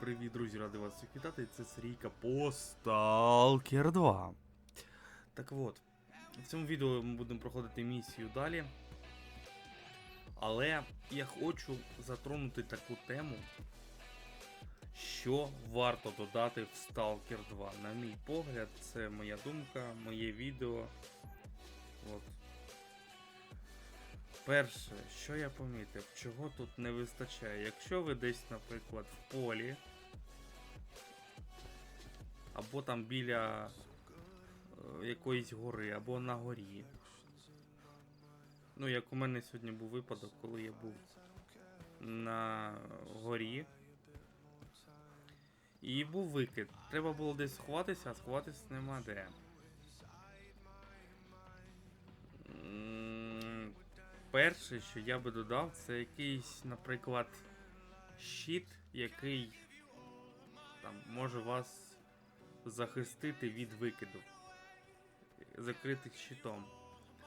Привіт, друзі, радий вас всіх вітати. Це Срійка по Stalker 2. Так от, в цьому відео ми будемо проходити місію далі. Але я хочу затронути таку тему, що варто додати в Stalker 2. На мій погляд, це моя думка, моє відео. От. Перше, що я помітив, чого тут не вистачає. Якщо ви десь, наприклад, в полі, або там біля е, якоїсь гори, або на горі. Ну, як у мене сьогодні був випадок, коли я був на горі. І був викид. Треба було десь сховатися, а сховатися нема де. Перше, що я би додав, це якийсь, наприклад, щит, який там може вас захистити від викиду. Закритих щитом.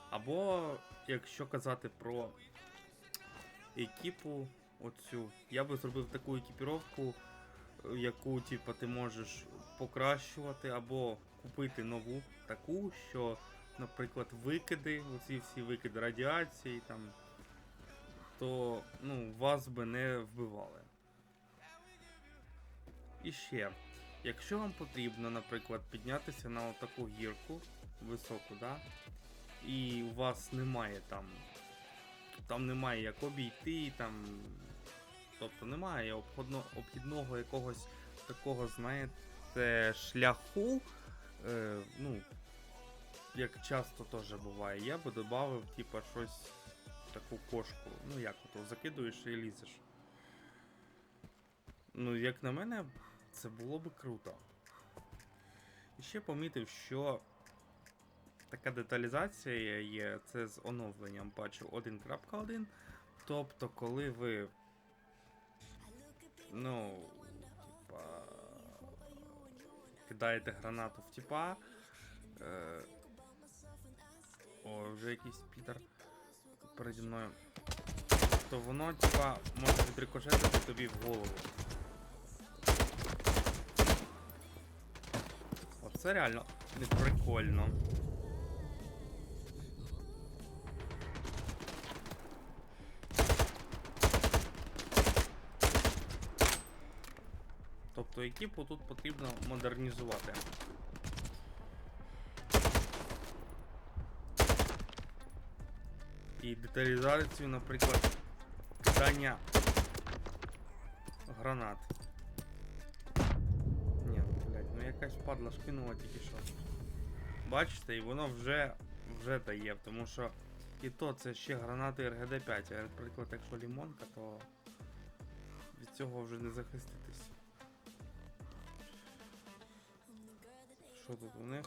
Або, якщо казати про екіпу, оцю, я би зробив таку екіпіровку, яку типу, ти можеш покращувати, або купити нову таку, що наприклад, викиди, оці всі викиди радіації, там, то ну, вас би не вбивали. І ще, якщо вам потрібно, наприклад, піднятися на таку гірку високу, да, і у вас немає там, там немає як обійти, там, тобто немає обходно, обхідного якогось такого, знаєте, шляху, е, ну, як часто теж буває, я би додав, типа, щось таку кошку. Ну як ото закидуєш і лізеш. Ну, як на мене, це було би круто. І ще помітив, що така деталізація є, це з оновленням патчу 1.1. Тобто, коли ви. Ну. Типа. Кидаєте гранату в типа. Е, о, вже якийсь підар переді мною. То воно, типа, може відрикошетити тобі в голову. Оце реально не прикольно. Тобто екіпу тут потрібно модернізувати. І деталізацію, наприклад, кидання гранат. Ні, блядь, ну якась падла шкинула тільки що. Бачите, і воно вже вже дає, тому що і то це ще гранати РГД-5, а наприклад, якщо лімонка, то від цього вже не захиститись. Що тут у них?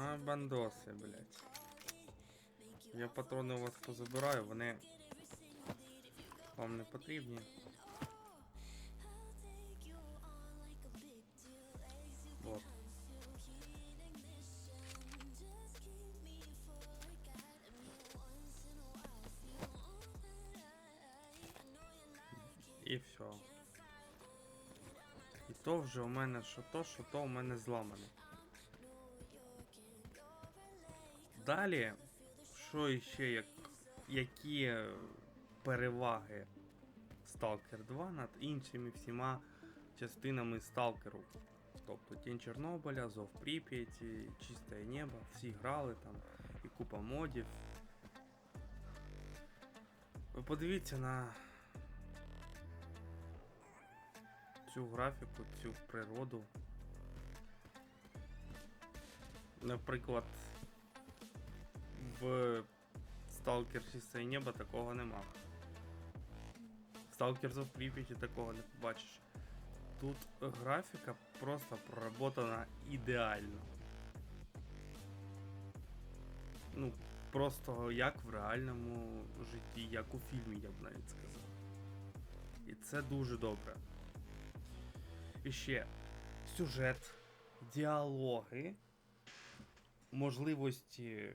А, бандоси, блядь. Я патрони у вас позабираю, вони вам не потрібні. Вот. І все. І то вже у мене що то, що то у мене зламане. Далі що іще, як, які переваги Stalker 2 над іншими всіма частинами Сталкеру? Тобто Тінь Чорнобиля, Зов Прип'яті, Чисте Небо, всі грали там і купа модів. Ви подивіться на цю графіку, цю природу. Наприклад, в Stalker Чисте Небо такого нема. В Stalker of Pripyat такого не побачиш. Тут графіка просто проработана ідеально. Ну, просто як в реальному житті, як у фільмі, я б навіть сказав. І це дуже добре. І ще сюжет, діалоги, можливості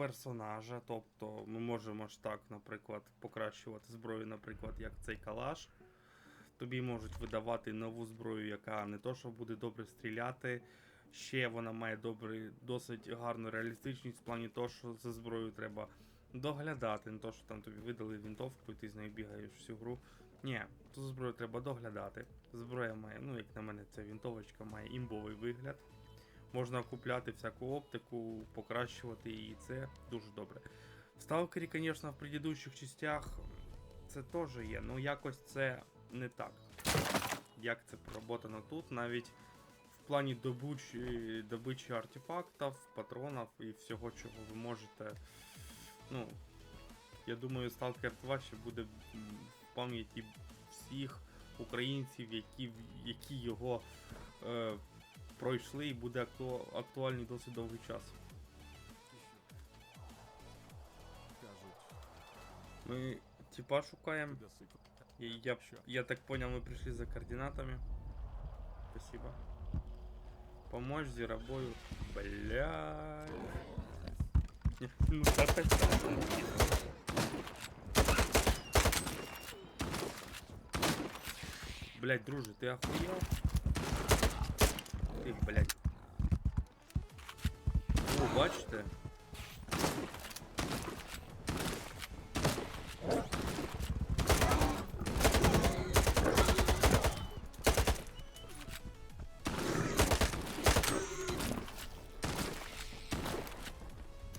персонажа, тобто ми можемо ж так, наприклад, покращувати зброю, наприклад, як цей калаш. тобі можуть видавати нову зброю, яка не то, що буде добре стріляти. Ще вона має добрий, досить гарну реалістичність в плані того, що за зброєю треба доглядати. Не то, що там тобі видали винтовку і ти з нею бігаєш всю гру. Ні, ту зброю треба доглядати. Зброя має, ну як на мене, ця вінтовочка має імбовий вигляд. Можна купляти всяку оптику, покращувати її, це дуже добре. Сталкері, звісно, в предыдущих частях це теж є, але якось це не так. Як це проработано тут, навіть в плані добучі, добичі артефактів, патронів і всього, чого ви можете. Ну, я думаю, Stalker 2 ще буде в пам'яті всіх українців, які, які його е, пройшли і буде акту- актуальний досить довгий час. Ми типа шукаємо. И я, я так понял, мы пришли за координатами. Спасибо. Помочь зеробою. Не, Ну, да. Блять, друже, ты охуел? Ты, блядь. О, бачите?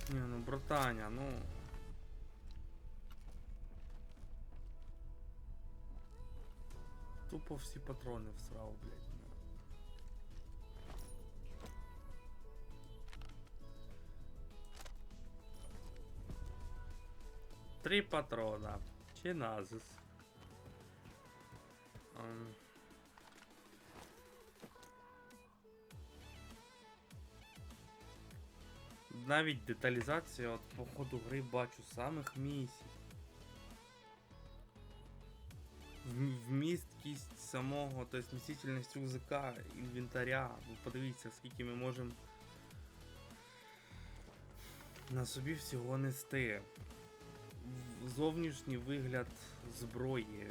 Не, ну братаня, ну. Тупо всі патрони всрав, блядь. Три патрона. Чиназис. Ам. Навіть деталізація, от по ходу гри бачу самих місій. Вмісткість самого, тобто вмістительність рюкзака, інвентаря. Ви подивіться, скільки ми можемо на собі всього нести. Зовнішній вигляд зброї.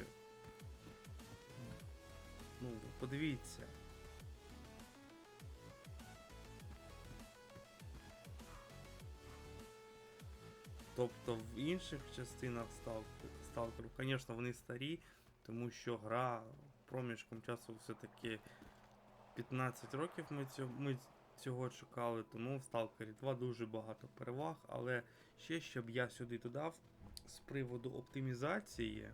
Ну, подивіться. Тобто в інших частинах Сталкеру, звісно, вони старі, тому що гра проміжком часу все-таки 15 років ми цього, ми цього чекали, тому в Сталкері 2 дуже багато переваг, але ще щоб я сюди додав з приводу оптимізації.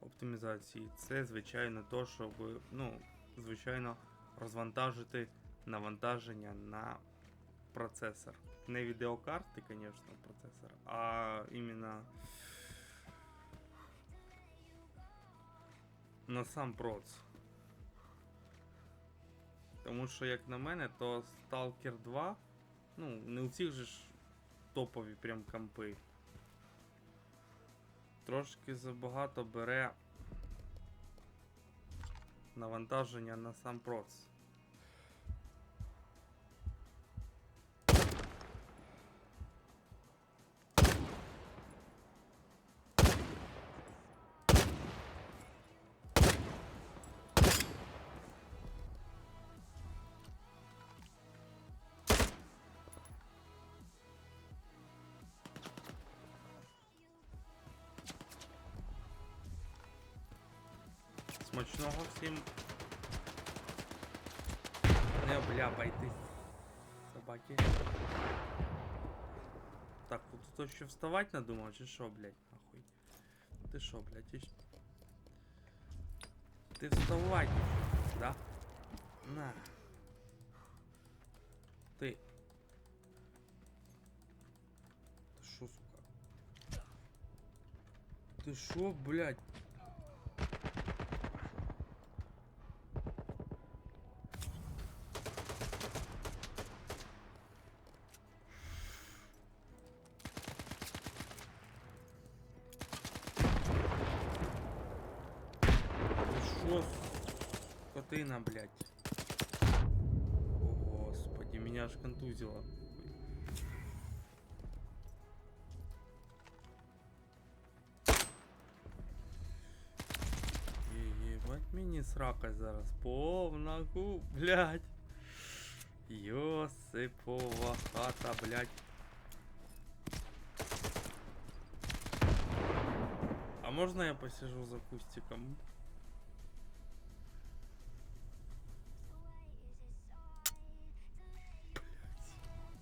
Оптимізації, це звичайно то, щоб ну, звичайно розвантажити навантаження на процесор. Не відеокарти, звісно, процесор, а іменно на сам проц. Тому що, як на мене, то Stalker 2, ну, не у всіх же ж топові прям кампи. Трошки забагато бере навантаження на сам проц. Смачного всім. Не обляпайте, собаки. Так, тут хто ще вставати надумав, чи що, блядь, нахуй? Ти що, блядь, іщ... Ти вставай, да? На. Ти. Ти що, сука? Ти що, блядь? Ти що, скотина, блядь? О, господи, меня аж контузило. Е-е. Мені срака зараз повна гу, блядь. Йосипова хата, блядь. А можна я посижу за кустиком?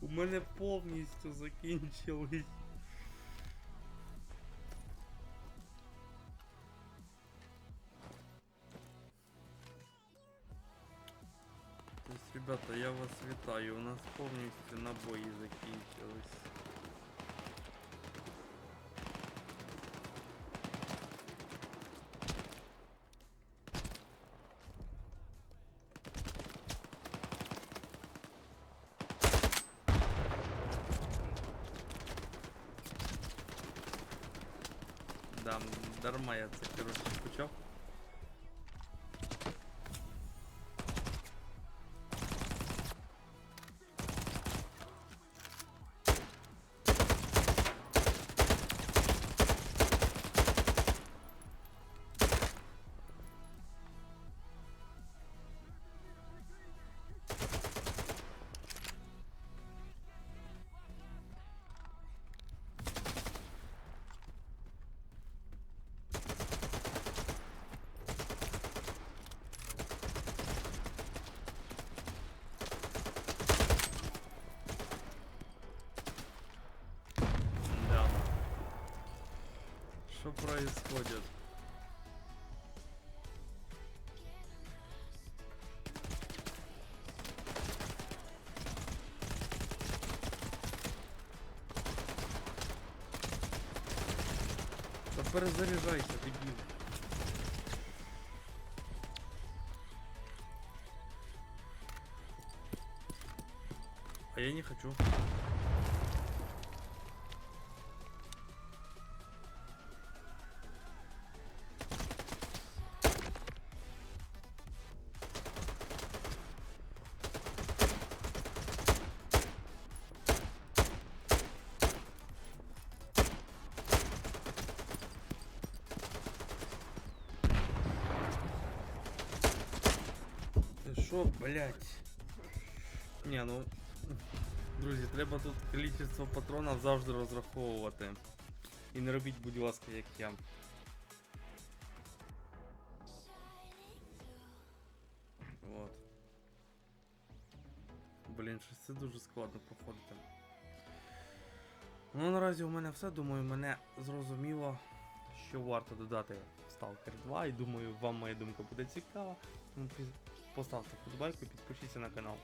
У мене повністю закінчились. Ребята, я вас вітаю. У нас повністю набої закінчились. Да, м, дарма я це коротше Что происходит? Перезаряжайся, дебил. А я не хочу. Що, блядь? Ні, ну. Друзі, треба тут кількість патронів завжди розраховувати. І не робіть, будь ласка, як я. Вот. Блін, щось це дуже складно проходити. Ну, наразі у мене все. Думаю, мене зрозуміло, що варто додати Stalker 2. І думаю, вам моя думка буде цікава. Тому поставте вподобайку і підпишіться на канал.